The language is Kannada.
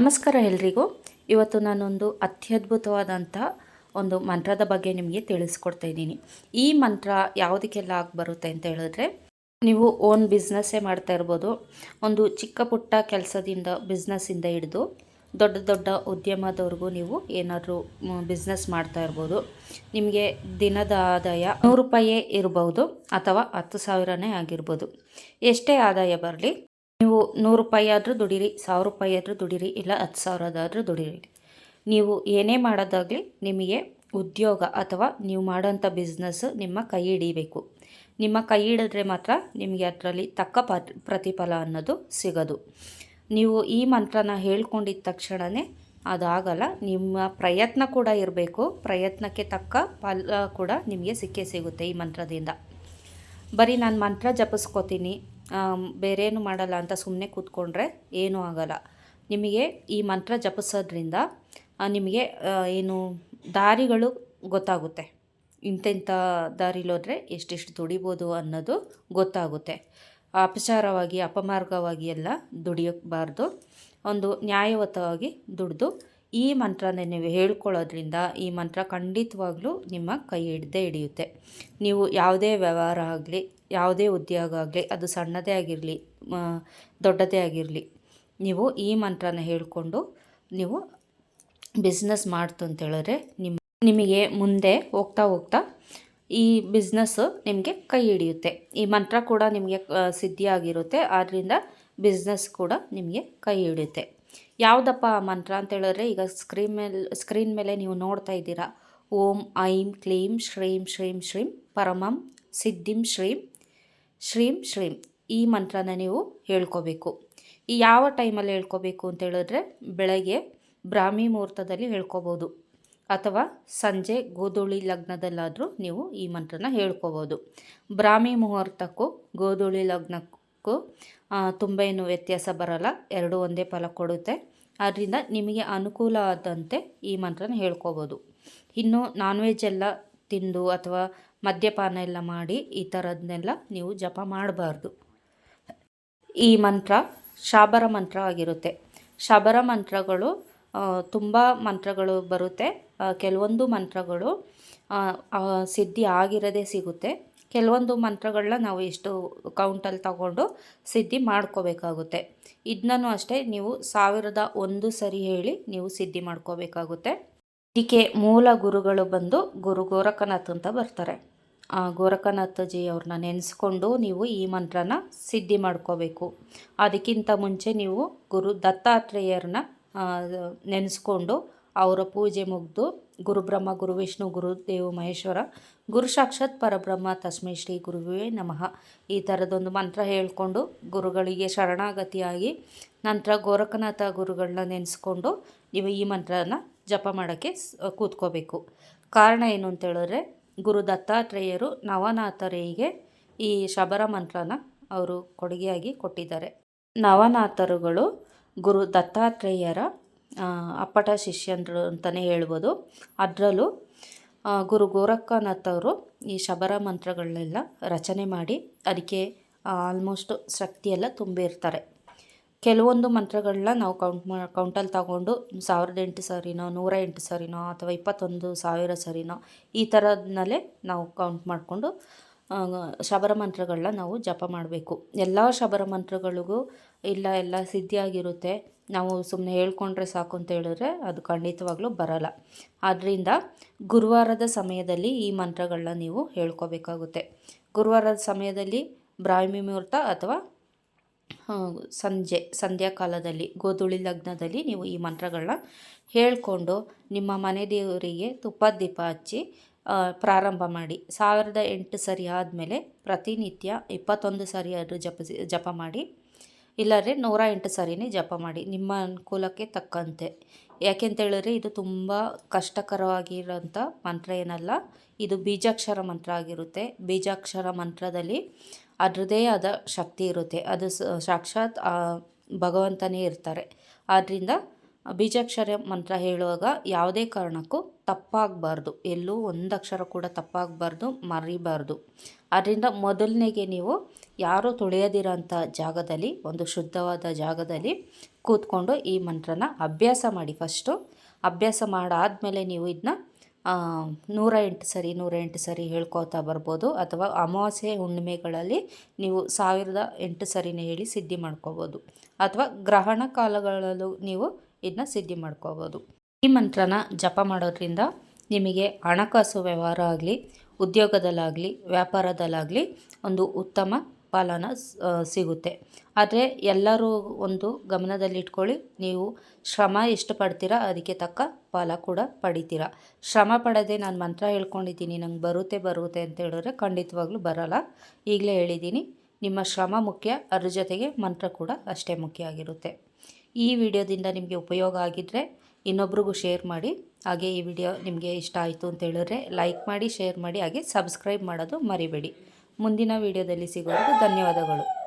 ನಮಸ್ಕಾರ ಎಲ್ರಿಗೂ. ಇವತ್ತು ನಾನೊಂದು ಅತ್ಯದ್ಭುತವಾದಂಥ ಒಂದು ಮಂತ್ರದ ಬಗ್ಗೆ ನಿಮಗೆ ತಿಳಿಸ್ಕೊಡ್ತಾ ಇದ್ದೀನಿ. ಈ ಮಂತ್ರ ಯಾವುದಕ್ಕೆಲ್ಲ ಆಗಿ ಬರುತ್ತೆ ಅಂತ ಹೇಳಿದ್ರೆ, ನೀವು ಓನ್ ಬಿಸ್ನೆಸ್ಸೇ ಮಾಡ್ತಾ ಇರ್ಬೋದು. ಒಂದು ಚಿಕ್ಕ ಪುಟ್ಟ ಕೆಲಸದಿಂದ ಬಿಸ್ನೆಸ್ಸಿಂದ ಹಿಡಿದು ದೊಡ್ಡ ದೊಡ್ಡ ಉದ್ಯಮದವ್ರಿಗೂ ನೀವು ಏನಾದರೂ ಬಿಸ್ನೆಸ್ ಮಾಡ್ತಾ ಇರ್ಬೋದು. ನಿಮಗೆ ದಿನದ ಆದಾಯ ನೂರು ರೂಪಾಯಿಯೇ ಇರ್ಬೋದು ಅಥವಾ ಹತ್ತು ಸಾವಿರನೇ ಆಗಿರ್ಬೋದು. ಎಷ್ಟೇ ಆದಾಯ ಬರಲಿ ನೀವು ನೂರು ರೂಪಾಯಿ ಆದರೂ ದುಡೀರಿ, ಸಾವಿರ ರೂಪಾಯಿ ಆದರೂ ದುಡೀರಿ, ಇಲ್ಲ ಹತ್ತು ಸಾವಿರದಾದರೂ ದುಡೀರಿ. ನೀವು ಏನೇ ಮಾಡೋದಾಗಲಿ ನಿಮಗೆ ಉದ್ಯೋಗ ಅಥವಾ ನೀವು ಮಾಡೋಂಥ ಬಿಸ್ನೆಸ್ ನಿಮ್ಮ ಕೈ ಹಿಡಿಬೇಕು. ನಿಮ್ಮ ಕೈ ಹಿಡಿದ್ರೆ ಮಾತ್ರ ನಿಮಗೆ ಅದರಲ್ಲಿ ತಕ್ಕ ಪ್ರತಿಫಲ ಅನ್ನೋದು ಸಿಗೋದು. ನೀವು ಈ ಮಂತ್ರನ ಹೇಳ್ಕೊಂಡಿದ್ದ ತಕ್ಷಣವೇ ಅದಾಗಲ್ಲ, ನಿಮ್ಮ ಪ್ರಯತ್ನ ಕೂಡ ಇರಬೇಕು, ಪ್ರಯತ್ನಕ್ಕೆ ತಕ್ಕ ಫಲ ಕೂಡ ನಿಮಗೆ ಸಿಕ್ಕೇ ಸಿಗುತ್ತೆ ಈ ಮಂತ್ರದಿಂದ. ಬರೀ ನಾನು ಮಂತ್ರ ಜಪಿಸ್ಕೋತೀನಿ ಬೇರೇನು ಮಾಡಲ್ಲ ಅಂತ ಸುಮ್ಮನೆ ಕೂತ್ಕೊಂಡ್ರೆ ಏನೂ ಆಗಲ್ಲ. ನಿಮಗೆ ಈ ಮಂತ್ರ ಜಪಿಸೋದ್ರಿಂದ ನಿಮಗೆ ಏನು ದಾರಿಗಳು ಗೊತ್ತಾಗುತ್ತೆ. ಇಂತೆಂಥ ದಾರಿಲೋದ್ರೆ ಎಷ್ಟೆಷ್ಟು ದುಡಿಬೋದು ಅನ್ನೋದು ಗೊತ್ತಾಗುತ್ತೆ. ಅಪಚಾರವಾಗಿ, ಅಪಮಾರ್ಗವಾಗಿ ಎಲ್ಲ ದುಡಿಯಬಾರ್ದು. ಒಂದು ನ್ಯಾಯಯುತವಾಗಿ ದುಡಿದು ಈ ಮಂತ್ರನ ನೀವು ಹೇಳ್ಕೊಳ್ಳೋದ್ರಿಂದ ಈ ಮಂತ್ರ ಖಂಡಿತವಾಗ್ಲೂ ನಿಮ್ಮ ಕೈ ಹಿಡ್ದೇ ಹಿಡಿಯುತ್ತೆ. ನೀವು ಯಾವುದೇ ವ್ಯವಹಾರ ಆಗಲಿ ಯಾವುದೇ ಉದ್ಯೋಗ ಆಗಲಿ, ಅದು ಸಣ್ಣದೇ ಆಗಿರಲಿ ದೊಡ್ಡದೇ ಆಗಿರಲಿ, ನೀವು ಈ ಮಂತ್ರನ ಹೇಳಿಕೊಂಡು ನೀವು ಬಿಸ್ನೆಸ್ ಮಾಡ್ತು ಅಂತ ಹೇಳಿದ್ರೆ ನಿಮ್ಮ ನಿಮಗೆ ಮುಂದೆ ಹೋಗ್ತಾ ಹೋಗ್ತಾ ಈ ಬಿಸ್ನೆಸ್ಸು ನಿಮಗೆ ಕೈ ಹಿಡಿಯುತ್ತೆ. ಈ ಮಂತ್ರ ಕೂಡ ನಿಮಗೆ ಸಿದ್ಧಿಯಾಗಿರುತ್ತೆ ಆದ್ದರಿಂದ ಬಿಸ್ನೆಸ್ ಕೂಡ ನಿಮಗೆ ಕೈ ಹಿಡಿಯುತ್ತೆ. ಯಾವುದಪ್ಪ ಆ ಮಂತ್ರ ಅಂತ ಹೇಳಿದ್ರೆ, ಈಗ ಸ್ಕ್ರೀನ್ ಮೇಲೆ ಸ್ಕ್ರೀನ್ ಮೇಲೆ ನೀವು ನೋಡ್ತಾ ಇದ್ದೀರಾ. ಓಂ ಐಂ ಕ್ಲೀಂ ಶ್ರೀಂ ಶ್ರೀಂ ಶ್ರೀಂ ಪರಮಂ ಸಿದ್ಧಿಂ ಶ್ರೀಂ ಶ್ರೀಂ ಶ್ರೀಂ, ಈ ಮಂತ್ರನ ನೀವು ಹೇಳ್ಕೋಬೇಕು. ಈ ಯಾವ ಟೈಮಲ್ಲಿ ಹೇಳ್ಕೋಬೇಕು ಅಂತ ಹೇಳಿದ್ರೆ ಬೆಳಗ್ಗೆ ಬ್ರಾಹ್ಮಿ ಮುಹೂರ್ತದಲ್ಲಿ ಹೇಳ್ಕೋಬೋದು. ಅಥವಾ ಸಂಜೆ ಗೋಧೂಳಿ ಲಗ್ನದಲ್ಲಾದರೂ ನೀವು ಈ ಮಂತ್ರನ ಹೇಳ್ಕೋಬೋದು. ಬ್ರಾಹ್ಮಿ ಮುಹೂರ್ತಕ್ಕೂ, ಗೋಧೂಳಿ ಲಗ್ನಕ್ಕೂ ತುಂಬ ಏನು ವ್ಯತ್ಯಾಸ ಬರಲ್ಲ. ಎರಡೂ ಒಂದೇ ಫಲ ಕೊಡುತ್ತೆ. ಆದ್ದರಿಂದ ನಿಮಗೆ ಅನುಕೂಲ ಆದಂತೆ ಈ ಮಂತ್ರನ ಹೇಳ್ಕೋಬೋದು. ಇನ್ನು ನಾನ್ ವೆಜ್ ಎಲ್ಲ ತಿಂದು ಅಥವಾ ಮದ್ಯಪಾನ ಎಲ್ಲ ಮಾಡಿ ಈ ಥರದನ್ನೆಲ್ಲ ನೀವು ಜಪ ಮಾಡಬಾರ್ದು. ಈ ಮಂತ್ರ ಶಾಬರ ಮಂತ್ರ ಆಗಿರುತ್ತೆ. ಶಬರ ಮಂತ್ರಗಳು ತುಂಬ ಮಂತ್ರಗಳು ಬರುತ್ತೆ. ಕೆಲವೊಂದು ಮಂತ್ರಗಳು ಸಿದ್ಧಿ ಆಗಿರೋದೇ ಸಿಗುತ್ತೆ. ಕೆಲವೊಂದು ಮಂತ್ರಗಳನ್ನ ನಾವು ಎಷ್ಟು ಕೌಂಟಲ್ಲಿ ತಗೊಂಡು ಸಿದ್ಧಿ ಮಾಡ್ಕೋಬೇಕಾಗುತ್ತೆ. ಇದನ್ನೂ ಅಷ್ಟೇ ನೀವು ಸಾವಿರದ ಒಂದು ಸರಿ ಹೇಳಿ ನೀವು ಸಿದ್ಧಿ ಮಾಡ್ಕೋಬೇಕಾಗುತ್ತೆ. ಇದಕ್ಕೆ ಮೂಲ ಗುರುಗಳು ಬಂದು ಗುರು ಗೋರಖನಾಥ್ ಅಂತ ಬರ್ತಾರೆ. ಆ ಗೋರಖನಾಥಜಿ ಅವ್ರನ್ನ ನೆನೆಸ್ಕೊಂಡು ನೀವು ಈ ಮಂತ್ರನ ಸಿದ್ಧಿ ಮಾಡ್ಕೋಬೇಕು. ಅದಕ್ಕಿಂತ ಮುಂಚೆ ನೀವು ಗುರು ದತ್ತಾತ್ರೇಯರನ್ನ ನೆನೆಸ್ಕೊಂಡು ಅವರ ಪೂಜೆ ಮುಗಿದು ಗುರುಬ್ರಹ್ಮ, ಗುರು ವಿಷ್ಣು ಗುರುದೇವ ಮಹೇಶ್ವರ, ಗುರು ಸಾಕ್ಷಾತ್ ಪರಬ್ರಹ್ಮ, ತಸ್ಮೈ ಶ್ರೀ ಗುರುವೇ ನಮಃ. ಈ ಥರದೊಂದು ಮಂತ್ರ ಹೇಳಿಕೊಂಡು ಗುರುಗಳಿಗೆ ಶರಣಾಗತಿಯಾಗಿ ನಂತರ ಗೋರಖನಾಥ ಗುರುಗಳನ್ನ ನೆನೆಸ್ಕೊಂಡು ನೀವು ಈ ಮಂತ್ರನ ಜಪ ಮಾಡೋಕ್ಕೆ ಕೂತ್ಕೋಬೇಕು. ಕಾರಣ ಏನು ಅಂತ ಹೇಳಿದ್ರೆ, ಗುರು ದತ್ತಾತ್ರೇಯರು ನವನಾಥರಿಗೆ ಈ ಶಬರ ಮಂತ್ರನ ಅವರು ಕೊಡುಗೆಯಾಗಿ ಕೊಟ್ಟಿದ್ದಾರೆ. ನವನಾಥರುಗಳು ಗುರು ದತ್ತಾತ್ರೇಯರ ಅಪ್ಪಟ ಶಿಷ್ಯನರು ಅಂತಲೇ ಹೇಳ್ಬೋದು. ಅದರಲ್ಲೂ ಗುರು ಗೋರಕ್ಕನಾಥವರು ಈ ಶಬರ ಮಂತ್ರಗಳನ್ನೆಲ್ಲ ರಚನೆ ಮಾಡಿ, ಅದಕ್ಕೆ ಆಲ್ಮೋಸ್ಟ್ ಶಕ್ತಿಯೆಲ್ಲ ತುಂಬಿರ್ತಾರೆ. ಕೆಲವೊಂದು ಮಂತ್ರಗಳನ್ನ ನಾವು ಕೌಂಟ್ ಮಾ ಕೌಂಟಲ್ಲಿ ತಗೊಂಡು ಸಾವಿರದ ಎಂಟು ಸರಿನೋ, ನೂರ ಎಂಟು ಸರಿನೋ ಅಥವಾ ಇಪ್ಪತ್ತೊಂದು ಸಾವಿರ ಸರಿನೋ ಈ ಥರದ್ನಲ್ಲೇ ನಾವು ಕೌಂಟ್ ಮಾಡಿಕೊಂಡು ಶಬರ ಮಂತ್ರಗಳನ್ನ ನಾವು ಜಪ ಮಾಡಬೇಕು. ಎಲ್ಲ ಶಬರ ಮಂತ್ರಗಳಿಗೂ ಇಲ್ಲ, ಎಲ್ಲ ಸಿದ್ಧಿಯಾಗಿರುತ್ತೆ. ನಾವು ಸುಮ್ಮನೆ ಹೇಳ್ಕೊಂಡ್ರೆ ಸಾಕು ಅಂತ ಹೇಳಿದ್ರೆ ಅದು ಖಂಡಿತವಾಗ್ಲೂ ಬರಲ್ಲ. ಆದ್ದರಿಂದ ಗುರುವಾರದ ಸಮಯದಲ್ಲಿ ಈ ಮಂತ್ರಗಳನ್ನ ನೀವು ಹೇಳ್ಕೋಬೇಕಾಗುತ್ತೆ. ಗುರುವಾರದ ಸಮಯದಲ್ಲಿ ಬ್ರಾಹ್ಮಿ ಮುಹೂರ್ತ ಅಥವಾ ಸಂಜೆ, ಸಂಧ್ಯಾಕಾಲದಲ್ಲಿ, ಗೋಧೂಳಿ ಲಗ್ನದಲ್ಲಿ ನೀವು ಈ ಮಂತ್ರಗಳನ್ನ ಹೇಳಿಕೊಂಡು ನಿಮ್ಮ ಮನೆ ದೇವರಿಗೆ ತುಪ್ಪದ ದೀಪ ಹಚ್ಚಿ ಪ್ರಾರಂಭ ಮಾಡಿ. ಸಾವಿರದ ಎಂಟು ಸರಿ ಆದಮೇಲೆ ಪ್ರತಿನಿತ್ಯ ಇಪ್ಪತ್ತೊಂದು ಸರಿ ಆದರೂ ಜಪಿಸಿ, ಜಪ ಮಾಡಿ. ಇಲ್ಲಾದ್ರೆ ನೂರ ಎಂಟು ಸರಿನೇ ಜಪ ಮಾಡಿ. ನಿಮ್ಮ ಅನುಕೂಲಕ್ಕೆ ತಕ್ಕಂತೆ. ಯಾಕೆಂತೇಳಿದ್ರೆ ಇದು ತುಂಬ ಕಷ್ಟಕರವಾಗಿರೋಂಥ ಮಂತ್ರ ಏನಲ್ಲ, ಇದು ಬೀಜಾಕ್ಷರ ಮಂತ್ರ ಆಗಿರುತ್ತೆ. ಬೀಜಾಕ್ಷರ ಮಂತ್ರದಲ್ಲಿ ಅದರದೇ ಆದ ಶಕ್ತಿ ಇರುತ್ತೆ. ಅದು ಸಾಕ್ಷಾತ್ ಭಗವಂತನೇ ಇರ್ತಾರೆ. ಆದ್ದರಿಂದ ಬೀಜಾಕ್ಷರ ಮಂತ್ರ ಹೇಳುವಾಗ ಯಾವುದೇ ಕಾರಣಕ್ಕೂ ತಪ್ಪಾಗಬಾರ್ದು. ಎಲ್ಲೂ ಒಂದು ಅಕ್ಷರ ಕೂಡ ತಪ್ಪಾಗಬಾರ್ದು, ಮರಿಬಾರ್ದು. ಅದರಿಂದ ಮೊದಲನೇಗೆ ನೀವು ಯಾರೂ ತುಳಿಯದಿರೋಂಥ ಜಾಗದಲ್ಲಿ, ಒಂದು ಶುದ್ಧವಾದ ಜಾಗದಲ್ಲಿ ಕೂತ್ಕೊಂಡು ಈ ಮಂತ್ರನ ಅಭ್ಯಾಸ ಮಾಡಿ. ಫಸ್ಟು ಅಭ್ಯಾಸ ಮಾಡಾದಮೇಲೆ ನೀವು ಇದನ್ನ ನೂರ ಎಂಟು ಸರಿ ನೂರ ಎಂಟು ಸರಿ ಹೇಳ್ಕೊತಾ ಬರ್ಬೋದು. ಅಥವಾ ಅಮಾವಾಸ್ಯೆ ಹುಣ್ಣಿಮೆಗಳಲ್ಲಿ ನೀವು ಸಾವಿರದ ಎಂಟು ಸರಿನೇ ಹೇಳಿ ಸಿದ್ಧಿ ಮಾಡ್ಕೋಬೋದು. ಅಥವಾ ಗ್ರಹಣ ಕಾಲಗಳಲ್ಲೂ ನೀವು ಇದನ್ನ ಸಿದ್ಧಿ ಮಾಡ್ಕೋಬೋದು. ಈ ಮಂತ್ರನ ಜಪ ಮಾಡೋದ್ರಿಂದ ನಿಮಗೆ ಹಣಕಾಸು ವ್ಯವಹಾರ ಆಗಲಿ, ಉದ್ಯೋಗದಲ್ಲಾಗಲಿ, ವ್ಯಾಪಾರದಲ್ಲಾಗಲಿ ಒಂದು ಉತ್ತಮ ಫಲನ ಸಿಗುತ್ತೆ. ಆದರೆ ಎಲ್ಲರೂ ಒಂದು ಗಮನದಲ್ಲಿಟ್ಕೊಳ್ಳಿ, ನೀವು ಶ್ರಮ ಎಷ್ಟು ಪಡ್ತೀರಾ, ಅದಕ್ಕೆ ತಕ್ಕ ಫಲ ಕೂಡ ಪಡಿತೀರ. ಶ್ರಮ ಪಡದೆ ನಾನು ಮಂತ್ರ ಹೇಳ್ಕೊಂಡಿದ್ದೀನಿ, ನಂಗೆ ಬರುತ್ತೆ ಬರುತ್ತೆ ಅಂತ ಹೇಳಿದ್ರೆ ಖಂಡಿತವಾಗ್ಲೂ ಬರಲ್ಲ. ಈಗಲೇ ಹೇಳಿದ್ದೀನಿ, ನಿಮ್ಮ ಶ್ರಮ ಮುಖ್ಯ, ಅದ್ರ ಜೊತೆಗೆ ಮಂತ್ರ ಕೂಡ ಅಷ್ಟೇ ಮುಖ್ಯ ಆಗಿರುತ್ತೆ. ಈ ವಿಡಿಯೋದಿಂದ ನಿಮಗೆ ಉಪಯೋಗ ಆಗಿದ್ದರೆ ಇನ್ನೊಬ್ರಿಗೂ ಶೇರ್ ಮಾಡಿ, ಹಾಗೆ ಈ ವಿಡಿಯೋ ನಿಮಗೆ ಇಷ್ಟ ಆಯಿತು ಅಂತ ಹೇಳಿದ್ರೆ ಲೈಕ್ ಮಾಡಿ, ಶೇರ್ ಮಾಡಿ, ಹಾಗೆ ಸಬ್ಸ್ಕ್ರೈಬ್ ಮಾಡೋದು ಮರಿಬೇಡಿ. ಮುಂದಿನ ವಿಡಿಯೋದಲ್ಲಿ ಸಿಗೋದು ಧನ್ಯವಾದಗಳು.